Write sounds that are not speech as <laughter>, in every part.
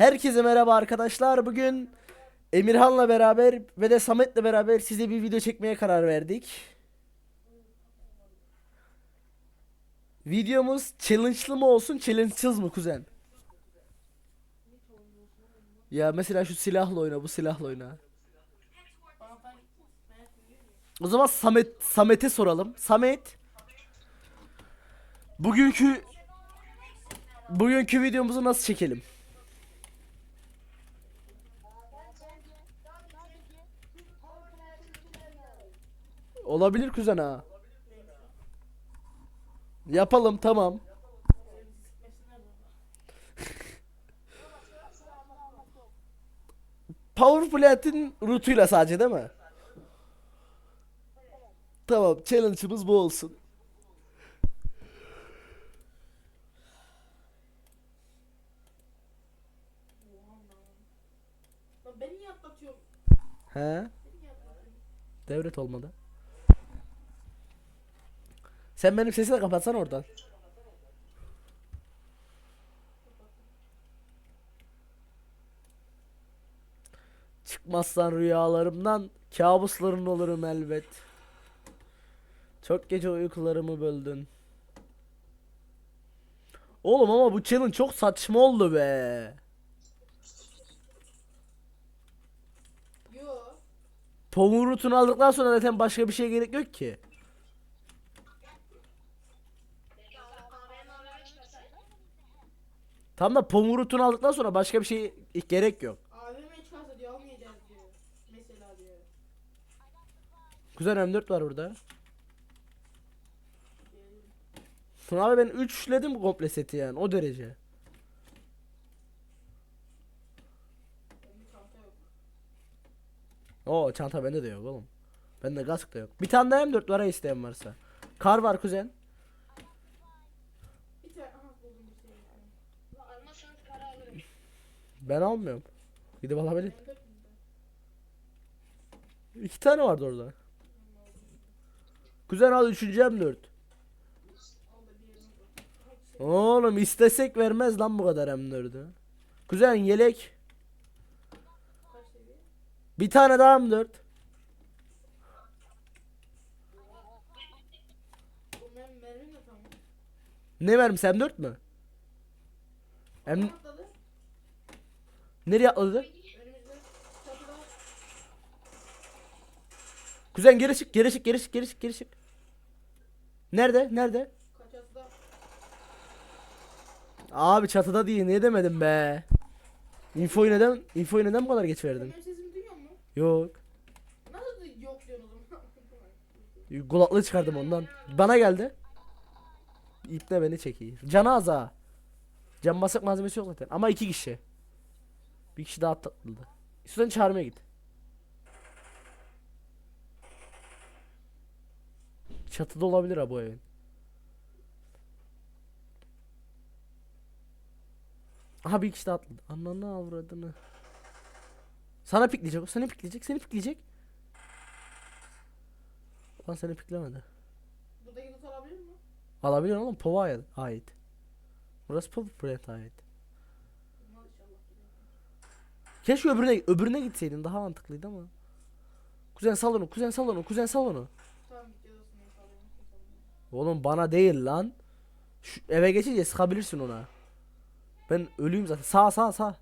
Herkese merhaba arkadaşlar. Bugün Emirhan'la beraber ve de Samet'le beraber size bir video çekmeye karar verdik. Videomuz challenge'lı mı olsun, challenge'sız mı kuzen? Ya mesela şu silahla oyna, bu silahla oyna. O zaman Samet Samet'e soralım. Samet Bugünkü Bugünkü videomuzu nasıl çekelim? Olabilir kuzen ha. Yapalım tamam. <laughs> Power Plant'in rootuyla sadece değil mi? Tamam, challenge'ımız bu olsun. He? Devret olmadı. Sen benim sesini de kapatsana oradan. Çıkmazsan rüyalarımdan kabusların olurum elbet. Çok gece uykularımı böldün. Oğlum ama bu challenge çok saçma oldu be. Yo. Pomurutunu aldıktan sonra zaten başka bir şeye gerek yok ki. Tam da pomurutunu aldıktan sonra başka bir şey gerek yok. AVM çıkarsa diyor almayacağız diyor. Mesela diyor. Kuzen M4 var burada. Sonra abi ben 3'ledim komple seti yani o derece. Oo çanta bende de yok oğlum. Bende kask da yok. Bir tane daha M4 var ha isteyen varsa. Kar var kuzen. Bir tane aha buldum bir şey yani. Almazsanız para alırım. Ben almıyorum. Gidip alabilirim. M4 mü? İki tane vardı orada. Kuzen al 3. M4. Al da diğerini koy. Oğlum istesek vermez lan bu kadar M4'ü. Kuzen yelek. Bir tane daha M4. Bu benim mermim de tamam. Ne vermiş M4 mü? M. nereye atladı? Kuzen geri çık, geri çık, geri çık, geri çık, geri çık. Nerede? Nerede? Abi çatıda değil, ne demedim be. Infoyu neden, infoyu neden bu kadar geç verdin? Benim sesimi duyuyor musun? Yok. Nasıl yok diyorsun o zaman? Kulaklığı çıkardım ondan. Bana geldi. İple beni çekiyor. Canı az ha. Can basak malzemesi yok zaten. Ama iki kişi. Bir kişi daha atladı. İstiyorsan çağırmaya git. Çatıda olabilir ha bu evin. Aha bir kişi daha atladı. Ananı avradını. Sana pikleyecek o. Seni pikleyecek. Seni pikleyecek. Lan seni piklemedi. Buradaki loot alabilir mi? Alabilir oğlum Pova'ya ait. Burası Pova Plant'a ait. Olmaz inşallah. Keşke öbürüne öbürüne gitseydin daha mantıklıydı ama. Kuzen sal onu, kuzen sal onu, kuzen sal onu. Tamam gideceğiz aslında. Sağlayalım. Oğlum bana değil lan. Şu eve geçince sıkabilirsin ona. Ben ölüyüm zaten. Sağ sağ sağ.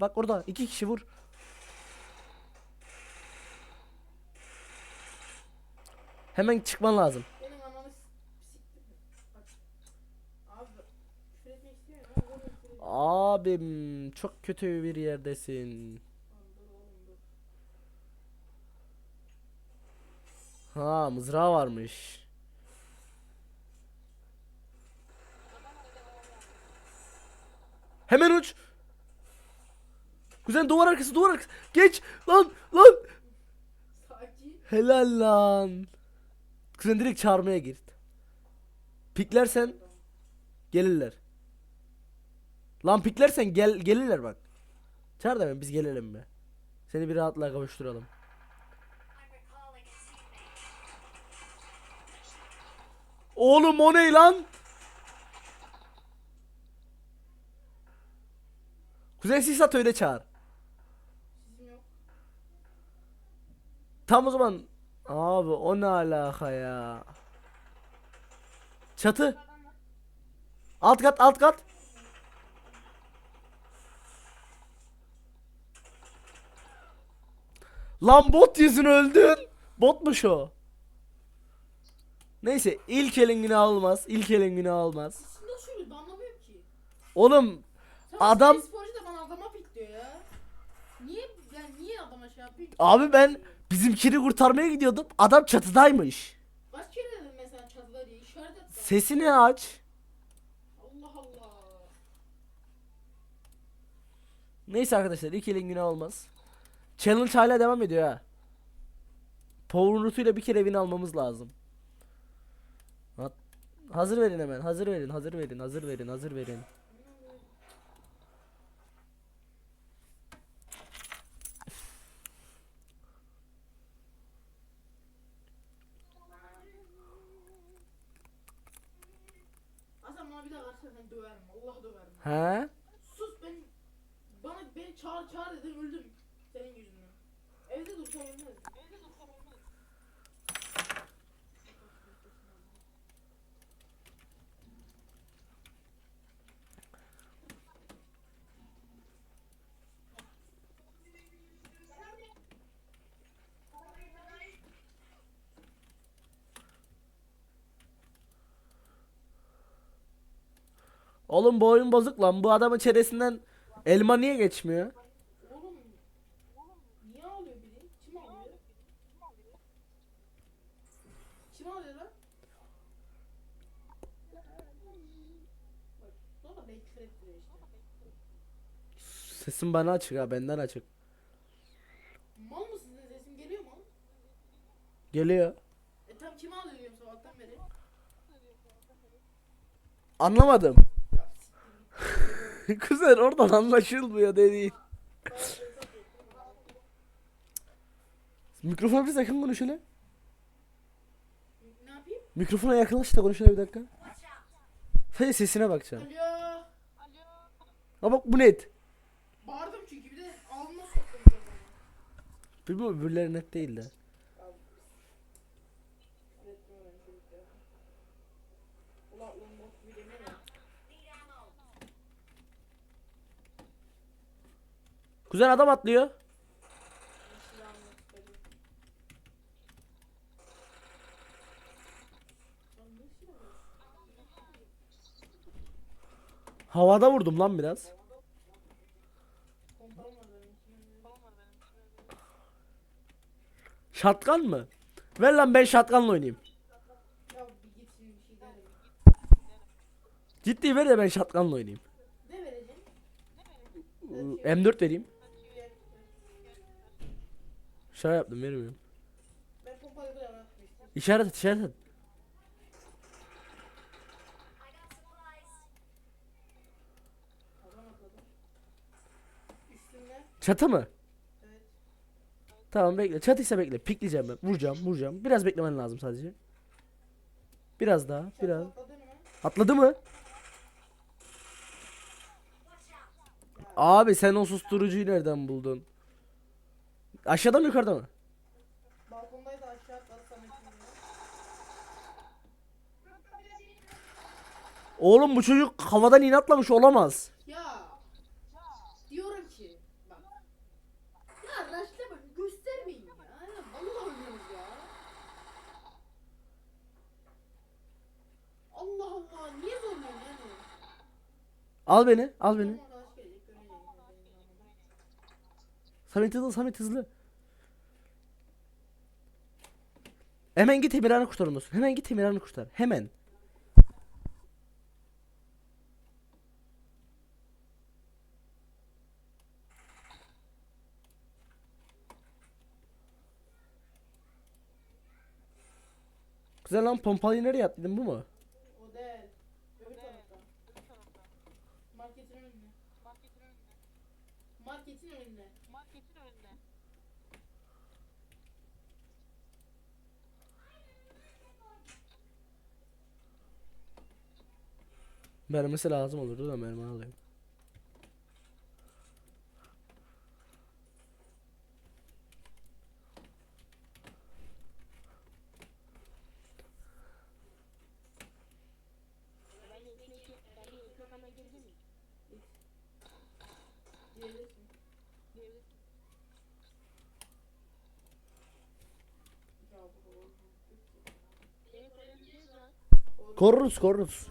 Bak orada iki kişi vur. Hemen çıkman lazım. Benim ananı s- siktir. Bak. Abi küfür etmek istiyorum ama oğlum küfür etmek Abim çok kötü bir yerdesin. Ha mızrağı varmış. Hemen uç. Kuzen duvar arkası duvar arkası. Geç lan lan. Helal lan. Kuzen direkt çağırmaya git. Piklersen gelirler. Lan piklersen gel gelirler bak. Çağır da ben biz gelelim be. Seni bir rahatlığa kavuşturalım. Oğlum o ne lan? Kuzey sis at öyle çağır. Tam o zaman abi o ne alaka ya? Çatı. Alt kat alt kat. Lan bot yüzün öldün. Botmuş o. Neyse ilk elin günü almaz. İlk elin günü almaz. Nasıl şöyle ben anlamıyorum ki. Oğlum Sen Adam- Sporcu da bana adama pikliyor ya. Niye yani niye adama şey yapıyor? ki? abi ben bizimkini kurtarmaya gidiyordum. Adam çatıdaymış. Kaç kere dedim mesela çatıda diye işaret et. Sesini aç. Allah Allah. Neyse arkadaşlar ilk elin günü olmaz. Challenge hala devam ediyor ha. Power Root'uyla bir kere win almamız lazım. Hat- Hazır verin hemen. Hazır verin. Hazır verin. Hazır verin. Hazır verin. He? Sus ben bana beni çağır çağır dedim öldüm senin yüzünden. Evde dursam ölmez. Oğlum bu oyun bozuk lan. Bu adamın çeresinden elma niye geçmiyor? Ağlıyor biri? Kim ağlıyor? Kim ağlıyor lan? Bak sonra beni küfür ettiriyor işte. Sesim bana açık ha. Benden açık. Mal mısın sen sesim geliyor mu? Geliyor. E tam kim diyorum sabahtan beri. Anlamadım. Ya siktir git. <laughs> Kuzen oradan anlaşılmıyor dediğin. Mikrofona bir sakın konuş hele. Ne yapayım? Mikrofona yakınlaş da konuş hele bir dakika. Sadece sesine bakacaksın. Alo. Ha bak bu net. Bağırdım çünkü bir de ağzıma soktum. Bilmiyorum öbürleri net değil de. Kuzen adam atlıyor. Ben silahımı sıkacağım. Lan ne silahı? Havada vurdum lan biraz. Şatkan mı? Ver lan ben şatkanla oynayayım. Ciddi ver de ben şatkanla oynayayım. Ne vereceksin? Ee, M4 vereyim. Ver. Şaka yaptım vermiyorum. İşaret et işaret et. Adam atladı. Üstünde. Çatı mı? Evet. Tamam bekle. Çatıysa bekle. Pikleyeceğim ben. Vuracağım vuracağım. Biraz beklemen lazım sadece. Biraz daha. Biraz. Mı? Atladı mı? Abi sen o susturucuyu nereden buldun? Aşağıda mı yukarıda mı? Balkondaydı aşağı yanına. Oğlum bu çocuk havadan inatlamış olamaz. Ya. Diyorum ki. Bak. Ya raşlama göstermeyin ya. Ya Vallahi oynuyoruz ya. Allah Allah. Niye zorluyorsun yani? Al beni al beni. Samet hızlı Samet hızlı. Hemen git Emirhan'ı kurtar ondan sonra. Hemen git Emirhan'ı kurtar. Hemen. Güzel lan pompalıyı nereye atladın bu mu? Mermisi lazım olurdu da mermi alayım. Koruruz koruruz.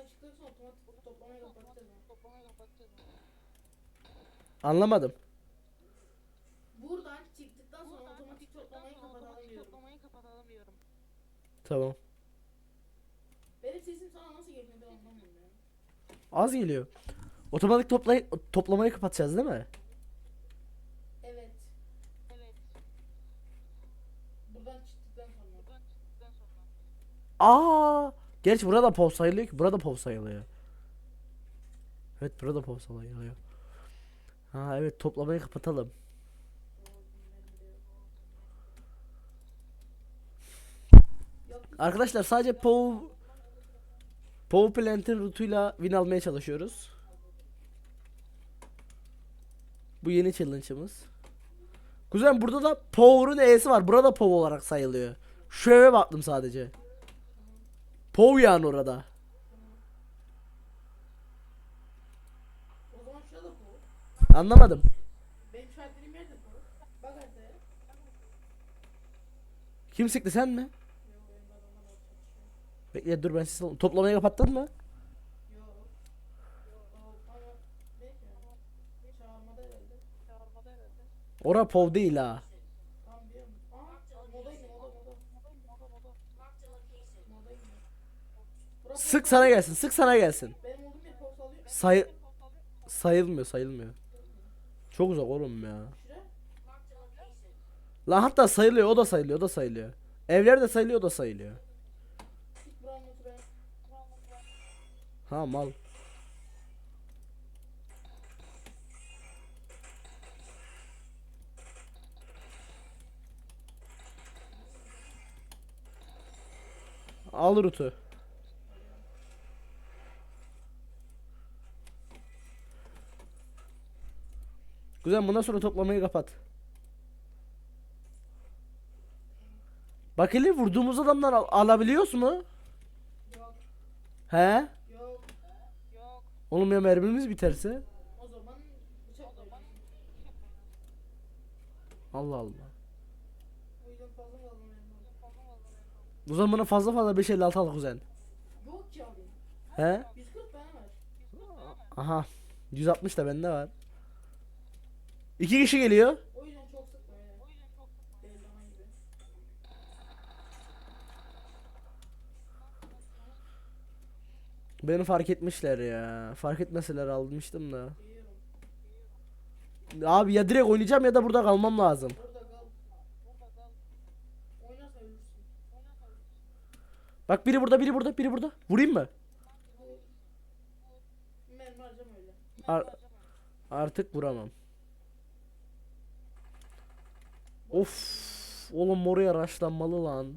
Yere Buradan çıktıktan sonra otomatik toplamayı kapatacağız. ha. Anlamadım. Buradan çıktıktan sonra otomatik toplamayı kapatalım diyorum. Tamam. Benim sesim sana nasıl geliyor ben anlamıyorum ya. Az geliyor. Otomatik toplay toplamayı kapatacağız değil mi? Evet. Buradan çıktıktan sonra. Aa! Gerçi burada POV sayılıyor ki. Burada POV sayılıyor. Evet burada POV sayılıyor. Ha evet toplamayı kapatalım. Arkadaşlar sadece POV POV Plant'in rootuyla win almaya çalışıyoruz. Bu yeni challenge'ımız. Kuzen burada da POV'un E'si var. Burada POV olarak sayılıyor. Eve baktım sadece. POV yani orada. Anlamadım. Kim sıktı sen mi? Bekle dur ben sizi toplamayı kapattın mı? Ora POV değil ha. Sık sana gelsin. Sık sana gelsin. Benim olduğum yer post alıyor. Say sayılmıyor sayılmıyor. Çok uzak oğlum ya. Lan hatta sayılıyor o da sayılıyor o da sayılıyor. Evler de sayılıyor o da sayılıyor. Ha mal. Al rutu. Güzel bundan sonra toplamayı kapat. Bak hele vurduğumuz adamlar al- alabiliyoruz mu? Yok. He? Yok. Oğlum ya mermimiz biterse? O zaman bıçak koyacaksın. Allah Allah. O yüzden fazla fazla fazla 556 al kuzen. Yok ki abi. He? 140 tane var. Aha. 160 da bende var. İki kişi geliyor. O yüzden çok sık böyle. O yüzden çok sık. Bellama gibi. Beni fark etmişler ya. Fark etmeseler almıştım da. Abi ya direkt oynayacağım ya da burada kalmam lazım. Bak biri burada biri burada biri burada. Vurayım mı? Ar- artık vuramam. Of. Oğlum oraya raşlanmalı lan.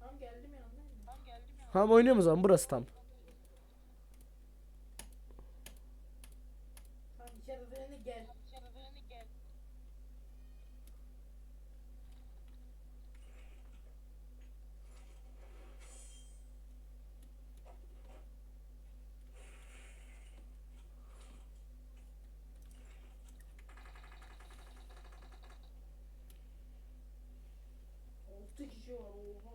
Tam geldim yanındayım. Tam geldim yanındayım. Tamam oynuyor mu zaman burası. Tam içeride gel. Altı kişi var oha.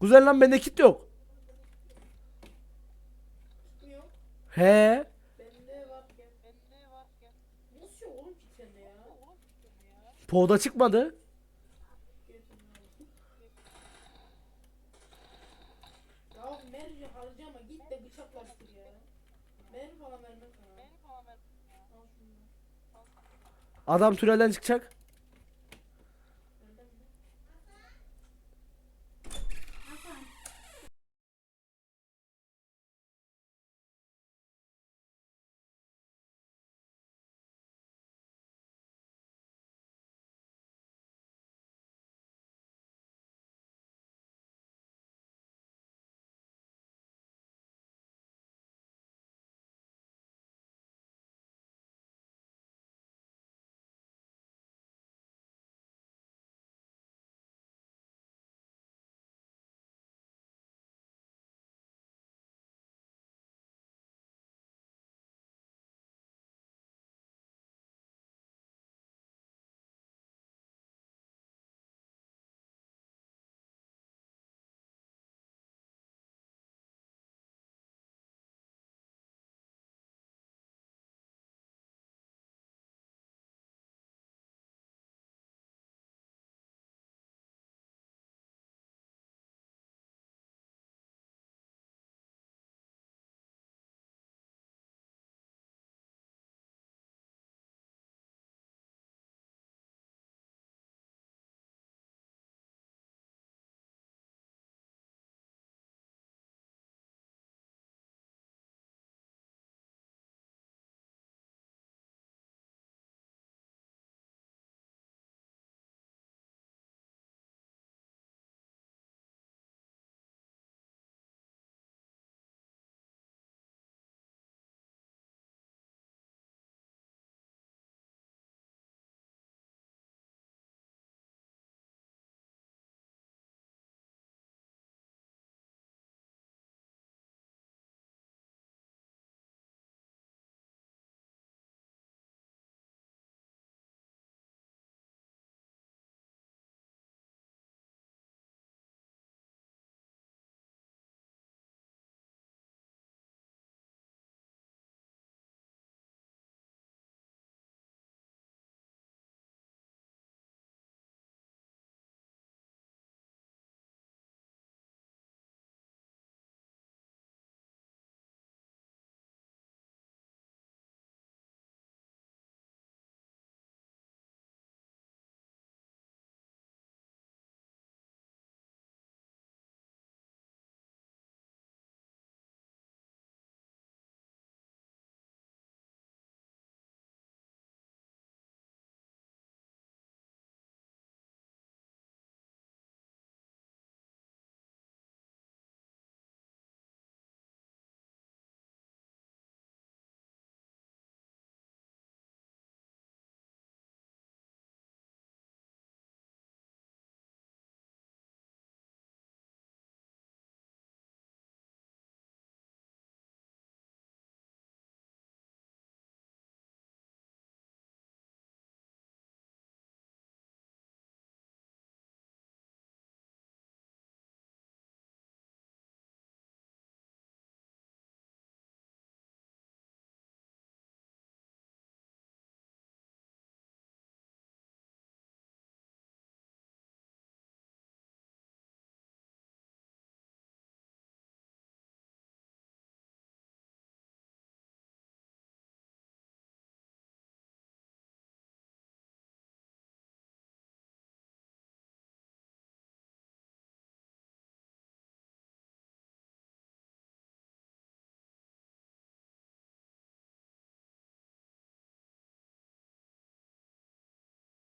Güzel lan bende kit yok. Tutmuyor. He. Bende var. Bende var gel. Nasıl yok oğlum ki sende ya? Poğda çıkmadı. Ya mermi harcama git de bıçaklaştır ya. Mermi falan vermem sana. Mermi falan vermem. Al şunu. Adam tünelden çıkacak.